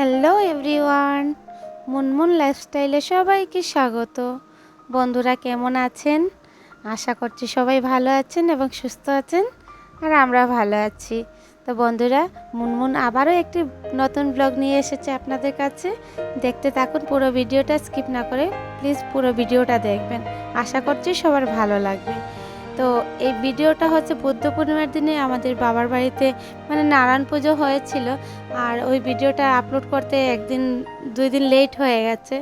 Hello everyone Munmun লাইফস্টাইলে সবাইকে স্বাগত। বন্ধুরা কেমন আছেন? আশা করছি সবাই ভালো আছেন এবং সুস্থ আছেন, আর আমরা ভালো আছি। তো বন্ধুরা মুনমুন আবারও একটি নতুন ব্লগ নিয়ে এসেছে আপনাদের কাছে। দেখতে থাকুন পুরো ভিডিওটা স্কিপ না করে প্লিজ পুরো ভিডিওটা দেখবেন। আশা করছি সবার ভালো লাগবে। তো এই ভিডিওটা হচ্ছে বুদ্ধ পূর্ণিমার দিনে আমাদের বাবার বাড়িতে মানে নারায়ণ পুজো হয়েছিল। আর ওই ভিডিওটা আপলোড করতে একদিন, দুই দিন লেট হয়ে গেছে।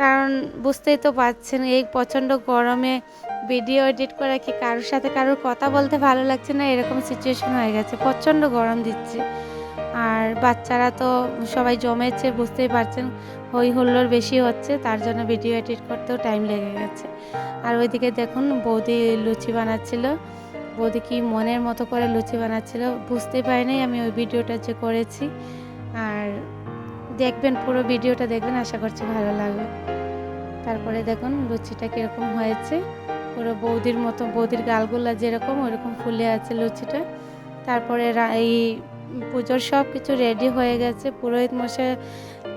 কারণ বুঝতেই তো পারছেন, এই প্রচণ্ড গরমে ভিডিও এডিট করা কি কারোর সাথে কারোর কথা বলতে ভালো লাগছে না, এরকম সিচুয়েশন হয়ে গেছে। প্রচণ্ড গরম দিচ্ছে। আর বাচ্চারা তো সবাই জমেছে, বুঝতেই পারছেন, হই হুল্লোড় বেশি হচ্ছে, তার জন্য ভিডিও এডিট করতেও টাইম লেগে গেছে। আর ওইদিকে দেখুন, বৌদি লুচি বানাচ্ছিল। বৌদি কি মনের মতো করে লুচি বানাচ্ছিল, বুঝতেই পারিনি আমি ওই ভিডিওটা যে করেছি। আর দেখবেন, পুরো ভিডিওটা দেখবেন, আশা করছি ভালো লাগবে। তারপরে দেখুন, লুচিটা কীরকম হয়েছে। পুরো বৌদির মতো, বৌদির গালগুলা যেরকম, ওরকম ফুলে আছে লুচিটা। তারপরে এই পুজোর সব কিছু রেডি হয়ে গেছে। পুরোহিত মশাই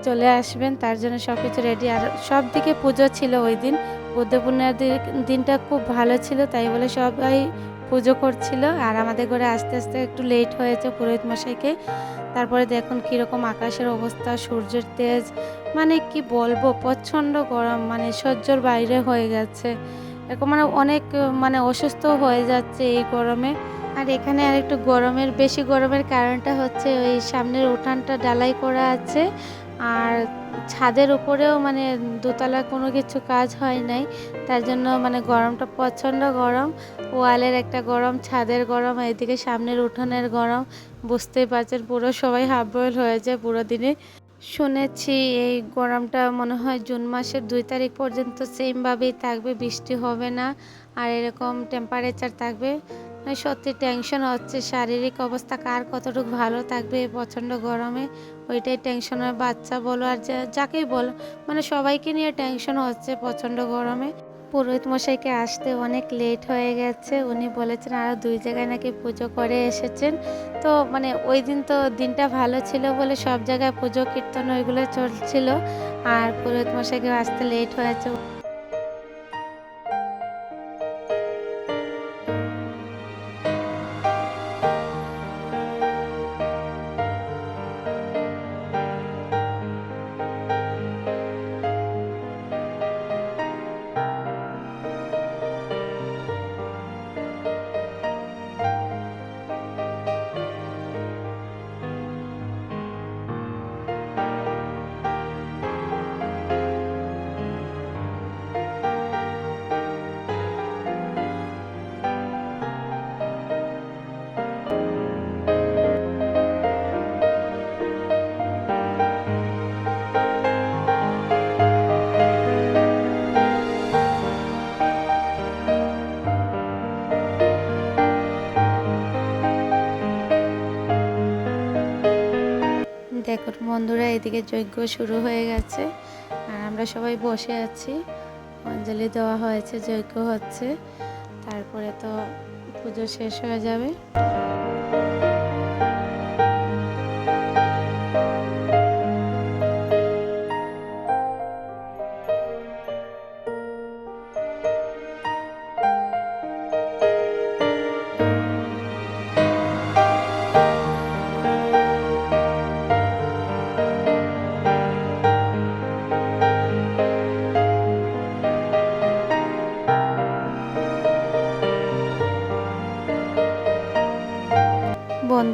চলে আসবেন, তার জন্য সব কিছু রেডি আর সব দিকে পুজো ছিল ওই দিন। বুদ্ধ পূর্ণিমার দিনটা খুব ভালো ছিল, তাই বলে সবাই পুজো করছিল। আর আমাদের ঘরে আস্তে আস্তে একটু লেট হয়েছে পুরোহিত মশাইকে। তারপরে দেখুন কীরকম আকাশের অবস্থা, সূর্যের তেজ। মানে কি বলব, প্রচণ্ড গরম মানে সহ্যর বাইরে হয়ে গেছে। এরকম মানে অনেক মানে অসুস্থ হয়ে যাচ্ছে এই গরমে। আর এখানে আর একটু গরমের, বেশি গরমের কারণটা হচ্ছে ওই সামনের উঠানটা ডালাই করা আছে। আর ছাদের উপরেও মানে দোতলা কোনো কিছু কাজ হয় নাই। তার জন্য মানে গরমটা প্রচণ্ড গরম। ওয়ালের একটা গরম, ছাদের গরম এদিকে সামনের উঠোনের গরম। বুঝতেই পারছেন পুরো সবাই হাফ বয়েল হয়ে যায় পুরো দিনে। শুনেছি এই গরমটা মনে হয় জুন মাসের দুই তারিখ পর্যন্ত সেমভাবেই থাকবে, বৃষ্টি হবে না। আর এরকম টেম্পারেচার থাকবে। মানে সত্যি টেনশন হচ্ছে। শারীরিক অবস্থা কার কতটুকু ভালো থাকবে প্রচণ্ড গরমে? ওইটাই টেনশন হয় বাচ্চা বলো আর যাকেই বলো মানে সবাইকে নিয়ে টেনশন হচ্ছে প্রচণ্ড গরমে। পুরোহিত মশাইকে আসতে অনেক লেট হয়ে গেছে। উনি বলেছেন আরও দুই জায়গায় নাকি পুজো করে এসেছেন। তো মানে ওই দিন তো দিনটা ভালো ছিল বলে সব জায়গায় পুজো কীর্তন ওইগুলো চলছিল। আর পুরোহিত মশাইকে আসতে লেট হয়েছে। দেখুন বন্ধুরা, এদিকে যজ্ঞ শুরু হয়ে গেছে। আর আমরা সবাই বসে আছি। অঞ্জলি দেওয়া হয়েছে, যজ্ঞ হচ্ছে। তারপরে তো পুজো শেষ হয়ে যাবে।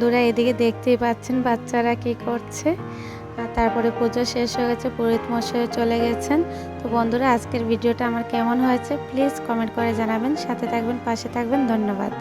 বন্ধুরা এদিকে দেখতেই পাচ্ছেন বাচ্চারা কি করছে। আর তারপরে পুজো শেষ হয়ে গেছে, পুরোহিত মশাই চলে গেছেন। তো বন্ধুরা, আজকের ভিডিওটা আমার কেমন হয়েছে প্লিজ কমেন্ট করে জানাবেন। সাথে থাকবেন, পাশে থাকবেন, ধন্যবাদ।